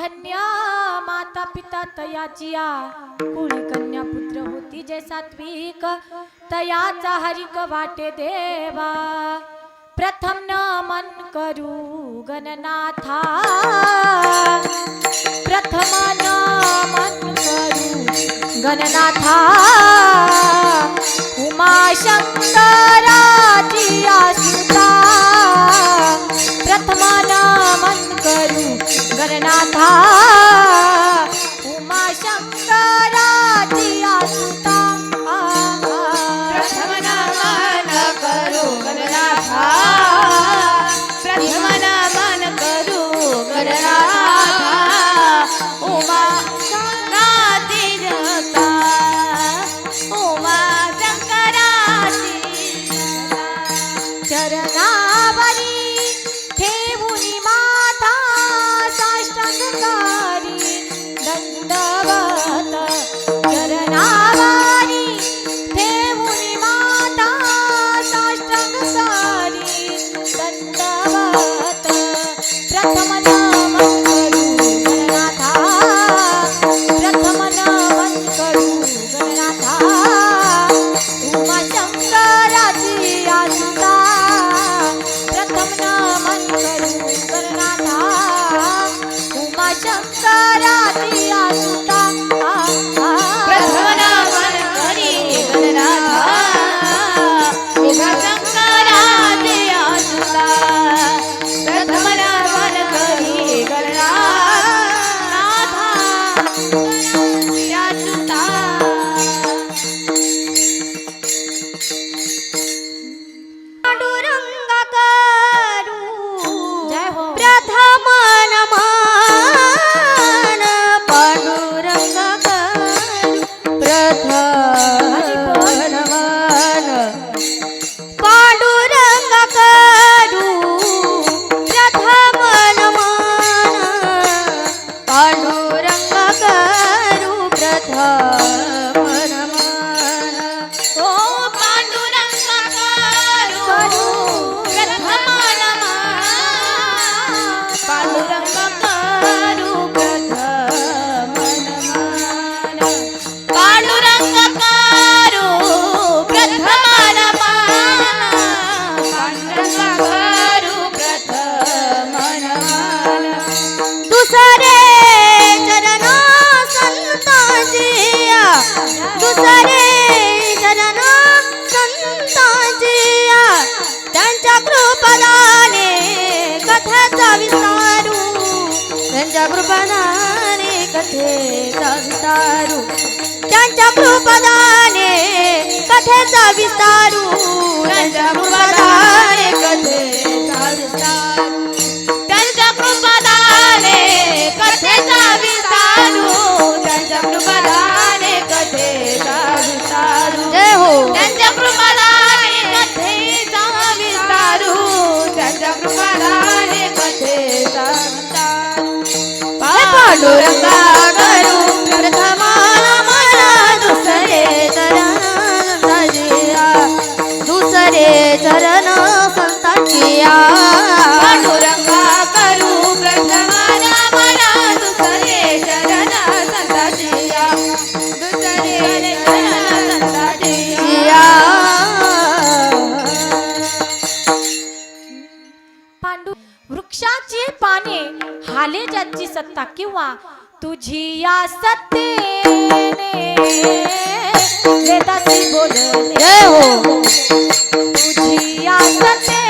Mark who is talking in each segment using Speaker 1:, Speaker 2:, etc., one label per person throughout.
Speaker 1: धन्या माता पिता तया जिया. कुळी कन्या पुत्र होती जे सात्विक. तयाचा हरिक वाटे देवा. प्रथम न मन करू गणनाथा. प्रथम न मन करू गणनाथा. उमा शंकराची
Speaker 2: आशी. कृपालाने कथेचा विस्तारू त्यांच्या कृपादाने कथेचा विस्तारू. त्यांच्या कृपादाने कथेचा विस्तारू त्यांच्या कृपादाने कथेचा विस्तारू.
Speaker 1: सत्ता किंवा तुझी या सत्तेने वेदाशी
Speaker 2: बोलले. हो.
Speaker 1: तुझी या सत्ते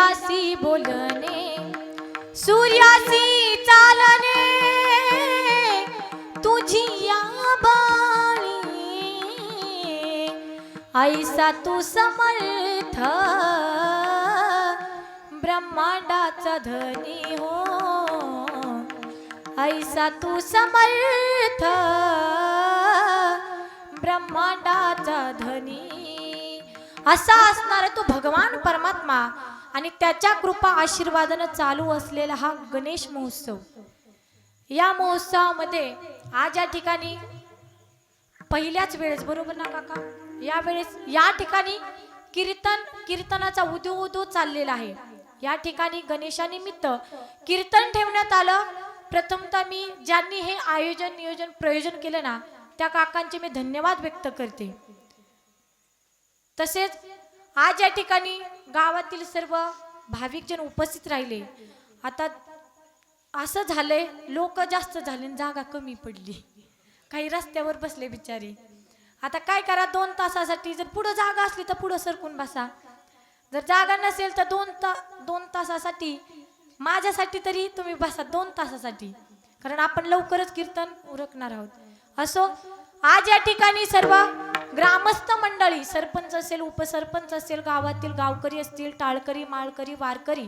Speaker 1: सूर्यासी बोलणे सूर्यासी चालणे तुझी या बाणी. ऐसा तू समर्थ ब्रह्मांडाचा धनी हो. ऐसा तू समर्थ ब्रह्मांडाचा धनी. असा असणार तू भगवान परमात्मा. आणि त्याच्या कृपा आशीर्वादानं चालू असलेला हा गणेश महोत्सव. या महोत्सवामध्ये आज या ठिकाणी पहिल्याच वेळेस बरोबर ना काका? यावेळेस या ठिकाणी कीर्तन कीर्तनाचा उदो उदो चाललेला आहे. या ठिकाणी गणेशानिमित्त कीर्तन ठेवण्यात आलं. प्रथमतः मी ज्यांनी हे आयोजन नियोजन प्रयोजन केलं ना त्या काकांचे मी धन्यवाद व्यक्त करते. तसेच आज या ठिकाणी गावातील सर्व भाविकजन उपस्थित राहिले. आता असं झालंय लोक जास्त झाले आणि जागा कमी पडली. काही रस्त्यावर बसले बिचारे. आता काय करा दोन तासासाठी जर पुढं जागा असली तर पुढं सरकून बसा. जर जागा नसेल तर दोन ता दोन तासासाठी माझ्यासाठी तरी तुम्ही बसा दोन तासासाठी. कारण आपण लवकरच कीर्तन उरकणार आहोत. असो आज या ठिकाणी सर्व ग्रामस्थ मंडळी सरपंच असेल उपसरपंच असेल गावातील गावकरी असतील टाळकरी माळकरी वारकरी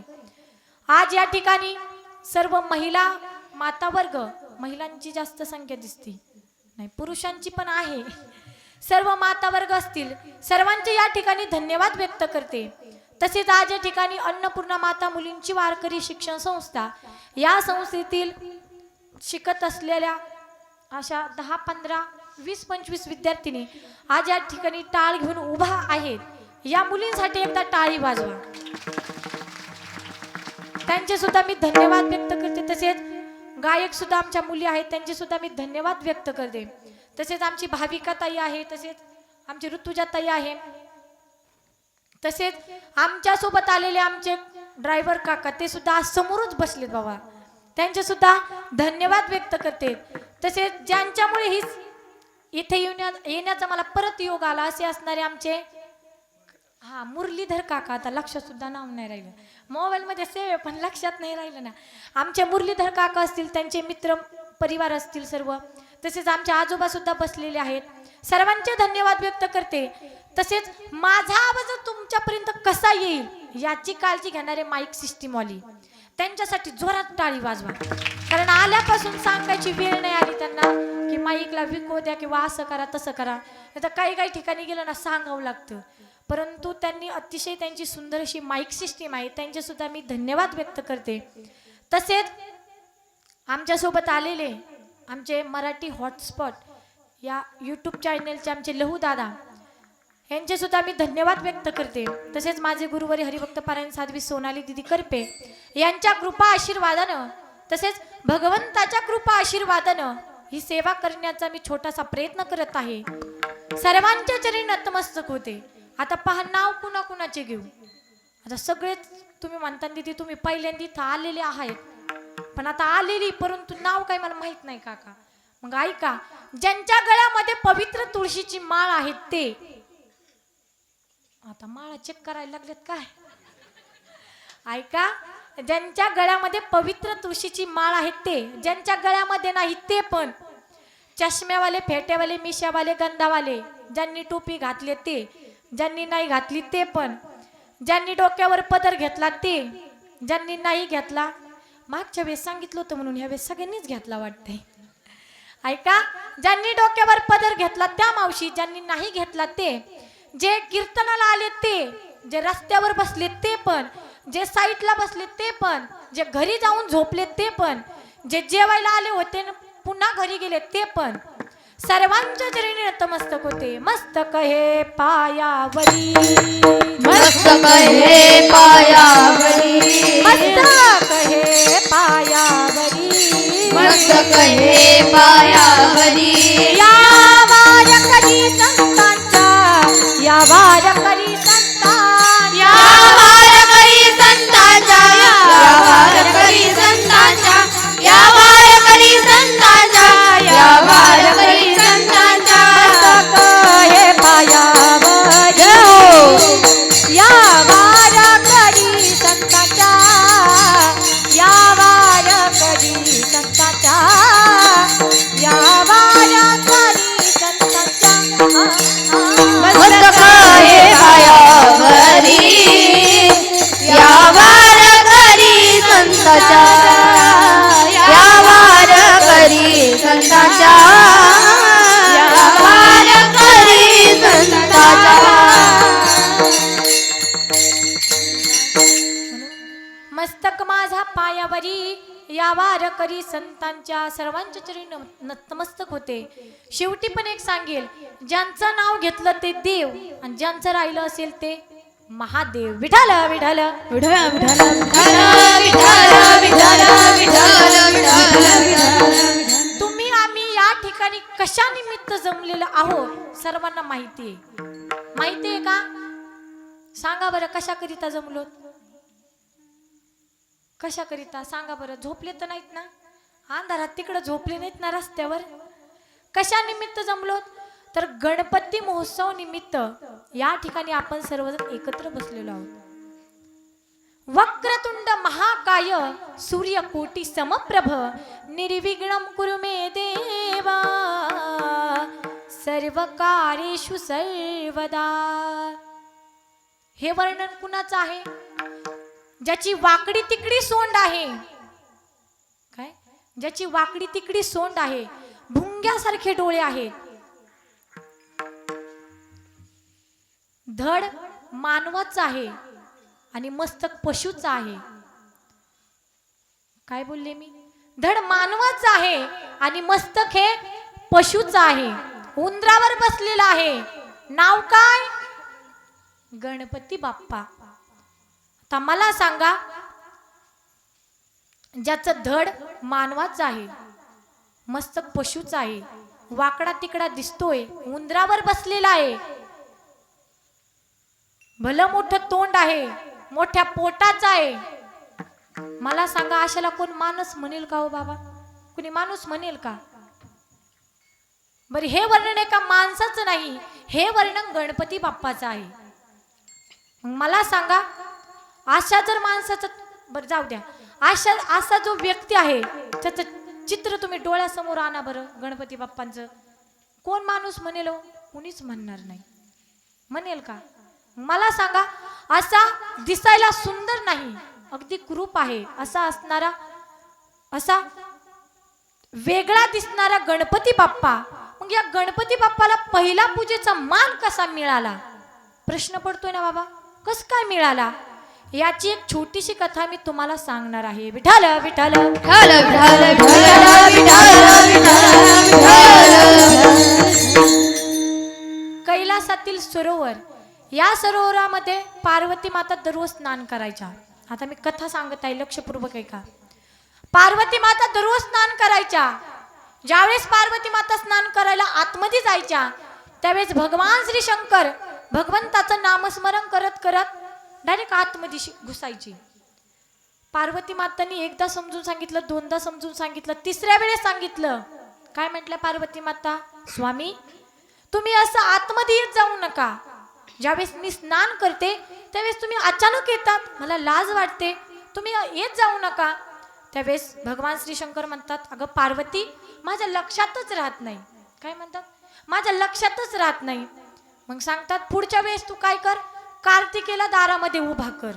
Speaker 1: आज या ठिकाणी सर्व महिला माता वर्ग महिलांची जास्त संख्या दिसते. नाही पुरुषांची पण आहे. सर्व माता वर्ग असतील सर्वांचे या ठिकाणी धन्यवाद व्यक्त करते. तसेच आज या ठिकाणी अन्नपूर्णा माता मुलींची वारकरी शिक्षण संस्था या संस्थेतील शिकत असलेल्या अशा दहा पंधरा वीस पंचवीस विद्यार्थिनी आज या ठिकाणी टाळ घेऊन उभा आहेत. या मुलींसाठी एकदा टाळी वाजवा. त्यांचे सुद्धा मी धन्यवाद व्यक्त करते. तसेच गायक सुद्धा आमच्या मुली आहेत. त्यांचे सुद्धा मी धन्यवाद व्यक्त करते. तसेच आमची भाविका ताई आहे. तसेच आमची ऋतुजा ताई आहे. तसेच आमच्यासोबत आलेले आमचे ड्रायव्हर काका ते सुद्धा आज समोरच बसलेत बाबा. त्यांचे सुद्धा धन्यवाद व्यक्त करते. तसेच ज्यांच्यामुळे ही इथे येण्या येण्याचा मला परत योग आला. असे असणारे आमचे हा मुरलीधर काका आता लक्षात सुद्धा नाव नाही राहिलं. मोबाईलमध्ये सेव पण लक्षात नाही राहिलं ना. आमचे मुरलीधर काका असतील त्यांचे मित्र परिवार असतील सर्व. तसेच आमचे आजोबा सुद्धा बसलेले आहेत. सर्वांचे धन्यवाद व्यक्त करते. तसेच माझा आवाज तुमच्यापर्यंत कसा येईल याची काळजी घेणारे माईक सिस्टीमवाली त्यांच्यासाठी जोरात टाळी वाजवा. कारण आल्यापासून सांगायची वेळ नाही आली त्यांना की माईकला विको द्या किंवा असं करा तसं करा. नाही तर काही काही ठिकाणी गेलं ना सांगावं लागतं. परंतु त्यांनी अतिशय त्यांची सुंदर अशी माईक सिस्टीम आहे त्यांचे सुद्धा मी धन्यवाद व्यक्त करते. तसेच आमच्यासोबत आलेले आमचे मराठी हॉटस्पॉट या यूट्यूब चॅनलचे आमचे लहू दादा यांचे सुद्धा मी धन्यवाद व्यक्त करते. तसेच माझे गुरुवारी हरिभक्त पारायण साध्वी सोनाली दिदी करपे यांच्या कृपा आशीर्वादानं तसेच भगवंताच्या कृपा आशीर्वादानं ही सेवा करण्याचा मी छोटासा प्रयत्न करत आहे. सर्वांच्या चरणी नतमस्तक होते. आता पहा नाव कुणा कुणाचे घेऊ. आता सगळेच तुम्ही म्हणता दिदी तुम्ही पहिल्यांदा इथं आलेले आहेत. पण आता आलेली परंतु नाव काही मला माहीत नाही काका. मग ऐका ज्यांच्या गळ्यामध्ये पवित्र तुळशीची माळ आहे ते आता माळा चेक करायला लागलेत काय? ऐका ज्यांच्या गळ्यामध्ये पवित्र तुळशीची माळ आहे ते ज्यांच्या गळ्यामध्ये नाही ते पण. चष्म्यावाले फेटेवाले मिशावाले गंधावाले ज्यांनी टोपी घातली ते ज्यांनी नाही घातली ते पण. ज्यांनी डोक्यावर पदर घेतला ते ज्यांनी नाही घेतला. मागच्या वेळेस सांगितलं होतं म्हणून ह्या वेळेस सगळ्यांनीच घेतला वाटते ऐका ज्यांनी डोक्यावर पदर घेतला त्या मावशी ज्यांनी नाही घेतला ते जे कीर्तनाला आले ते जे रस्त्यावर बसले ते पण जे साईटला बसले ते पण जे घरी जाऊन झोपले ते पण जे जेवायला आले होते पुन्हा घरी गेले ते पण. सर्वांच्या चरणी नतमस्तक होते. मस्तक हे पायावरी.
Speaker 2: मस्तक हे पायावरी.
Speaker 1: मस्तक हे पायावरी.
Speaker 2: मस्तक हे पायावरी.
Speaker 1: या या वारकरी संता
Speaker 2: या वारकरी संतांच्या या वारकरी संतांच्या या वार करी संतांच्या
Speaker 1: सर्वांच्या नम- नतमस्तक होते. शेवटी पण एक सांगेल ज्यांचं नाव घेतलं ते देव आणि ज्यांचं राहिलं असेल ते महादेव. विठाल विठाल
Speaker 2: विठ्ठल विठ्ठल.
Speaker 1: तुम्ही आम्ही या ठिकाणी कशा निमित्त जमलेलो आहोत? सर्वांना माहिती आहे. माहिती आहे का? सांगा बरं कशाकरिता जमलो कशाकरिता? सांगा बरं झोपले तर नाहीत ना? अंधारात तिकडं झोपले नाहीत ना रस्त्यावर? कशा निमित्त जमलो तर गणपती महोत्सव निमित्त या ठिकाणी आपण सर्वजण एकत्र बसलेलो आहोत. वक्रतुंड महाकाय सूर्यकोटी समप्रभ निर्विघ्न कुरु मे देवा सर्व कार्येषु सर्वदा. हे वर्णन कुणाचं आहे? ज्याची वाकडी तिकडी सोंड आहे. काय? ज्याची वाकडी तिकडी सोंड आहे. भुंग्यासारखे डोळे आहेत. धड मानवाच आहे आणि मस्तक पशुच आहे. काय बोलले मी? धड मानवाच आहे आणि मस्तक हे पशुच आहे. उंदरावर बसलेलं आहे. नाव काय? गणपती बाप्पा. तर मला सांगा ज्याचं धड मानवाचं आहे मस्त पशूच आहे वाकडा तिकडा दिसतोय उंदरावर बसलेला आहे. भलं मोठं तोंड आहे मोठ्या पोटाचं आहे. मला सांगा अशाला कोण माणूस म्हणेल का हो बाबा? कुणी माणूस म्हणेल का? बरं हे वर्णन एका माणसाचं नाही हे वर्णन गणपती बाप्पाचं आहे. मला सांगा अशा जर माणसाचं बरं जाऊ द्या. अशा असा जो व्यक्ती आहे त्याचं चित्र तुम्ही डोळ्यासमोर आणा बरं गणपती बाप्पांचं. कोण माणूस म्हणेल हो? कुणीच म्हणणार नाही. म्हणेल का? मला सांगा असा दिसायला सुंदर नाही अगदी कृप आहे असा असणारा असा वेगळा दिसणारा गणपती बाप्पा. मग या गणपती बाप्पाला पहिला पूजेचा मान कसा मिळाला? प्रश्न पडतोय ना बाबा? कस काय मिळाला? याची एक छोटीशी कथा मी तुम्हाला सांगणार आहे विठाल विठाल
Speaker 2: विठ्ठल विठ्ठल विठ्ठल
Speaker 1: कैलासातील सरोवर या सरोवरामध्ये पार्वती माता दररोज स्नान करायच्या आता मी कथा सांगत आहे लक्षपूर्वक आहे का पार्वती माता दररोज स्नान करायच्या ज्यावेळेस पार्वती माता स्नान करायला आतमध्ये जायच्या त्यावेळेस भगवान श्री शंकर भगवंताचं नामस्मरण करत करत डायरेक्ट आतमध्ये शि- घुसायची. पार्वती मातांनी एकदा समजून सांगितलं दोनदा समजून सांगितलं तिसऱ्या वेळेस सांगितलं. काय म्हटलं पार्वती माता? स्वामी तुम्ही असं आतमध्ये येत जाऊ नका. ज्यावेळेस मी स्नान करते त्यावेळेस तुम्ही अचानक येतात. मला लाज वाटते. तुम्ही येत जाऊ नका. त्यावेळेस भगवान श्री शंकर म्हणतात अगं पार्वती माझ्या लक्षातच राहत नाही. काय म्हणतात? माझ्या लक्षातच राहत नाही. मग सांगतात पुढच्या वेळेस तू काय कर? कार्तिकेला दारामध्ये उभा कर.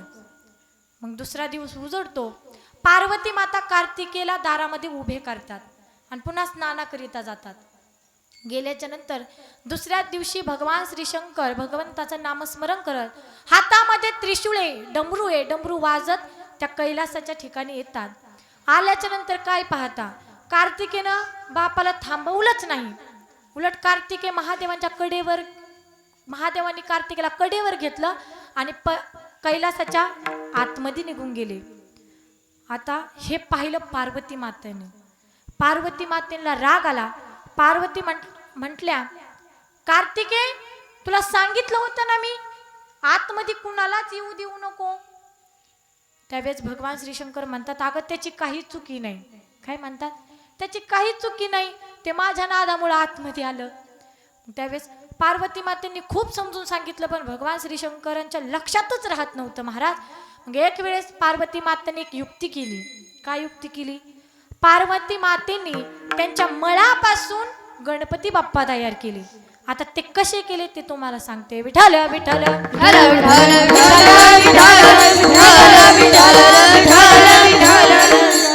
Speaker 1: मग दुसरा दिवस उजडतो. पार्वती माता कार्तिकेला दारामध्ये उभे करतात आणि पुन्हा स्नानाकरिता जातात. गेल्याच्यानंतर दुसऱ्या दिवशी भगवान श्रीशंकर भगवंताचं नामस्मरण करत हातामध्ये त्रिशूळे डमरू आहे डमरू वाजत त्या कैलासाच्या ठिकाणी येतात. आल्याच्यानंतर काय पाहता? कार्तिकेनं बापाला थांबवलंच नाही. उलट कार्तिके महादेवांच्या कडेवर महादेवाने कार्तिकेला कडेवर घेतलं आणि प कैलासाच्या आतमध्ये निघून गेले. आता हे पाहिलं पार्वती मातेने. पार्वती मातेला राग आला. पार्वती म्हण म्हटल्या कार्तिके तुला सांगितलं होतं ना मी? आतमध्ये कुणालाच येऊ देऊ नको. त्यावेळेस भगवान श्रीशंकर म्हणतात अगं त्याची काही चुकी नाही. काय म्हणतात? त्याची काही चुकी नाही. ते माझ्या नादामुळे आतमध्ये आलं. त्यावेळेस पार्वती मातेंनी खूप समजून सांगितलं पण भगवान श्रीशंकरांच्या लक्षातच राहत नव्हतं महाराज मग एक वेळेस पार्वती मातेने एक युक्ती केली काय युक्ती केली पार्वती मातेने त्यांच्या मळापासून गणपती बाप्पा तयार केले आता ते कसे केले ते तुम्हाला सांगते विठाल विठाल
Speaker 2: विठ्ठल विठ्ठल विठ्ठल